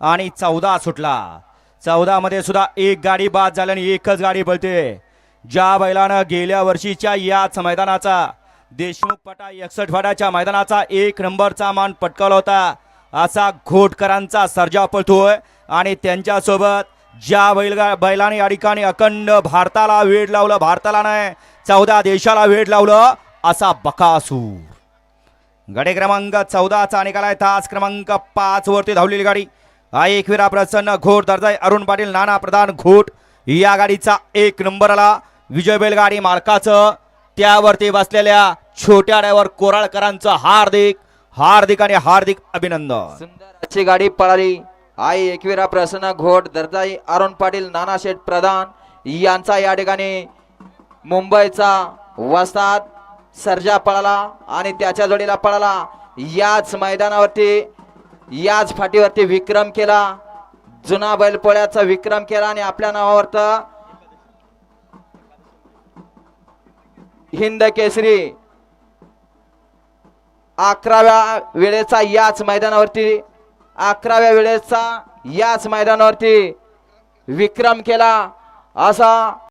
आणि चौदा सुटला. चौदा मध्ये सुद्धा एक गाडी बाद झाल्याने एकच गाडी पळते. ज्या बैलानं गेल्या वर्षीच्या याच मैदानाचा देशमुख पटा एकसठ फाटाच्या मैदानाचा एक नंबरचा मान पटकावला होता. असा घोटकरांचा सर्जा पळतोय आणि त्यांच्यासोबत ज्या बैलगा बैलाने या ठिकाणी अखंड भारताला वेड लावलं भारताला नाही चौदा देशाला वेड लावलं असा बकासूर. गाडी क्रमांक चौदाचा निकालाय तास क्रमांक पाच वरती धावलेली गाडी. हा एकविरा प्रसन्न घोट दर्जाय अरुण पाटील नाना प्रधान घोट या गाडीचा एक नंबर आला. विजय बैलगाडी मालकाचं. त्यावरती बसलेल्या छोट्या ड्रायव्हर कोराळकरांचं हार्दिक हार्दिक आणि हार्दिक अभिनंदन. सुंदर गाडी पळाली. आई एकविरा प्रसन्न घोट दर्जाई अरुण पाटील नानाशेठ प्रधान यांचा या ठिकाणी मुंबईचा वस्ताद सर्जा पळाला आणि त्याच्या जोडीला पळाला. याच मैदानावरती याच फाटीवरती विक्रम केला. जुना बैलपोळ्याचा विक्रम केला आणि आपल्या नावावर हिंद केसरी. अकराव्या वेळेचा याच मैदानावरती अकराव्या वेळेचा याच मैदानावरती विक्रम केला. असा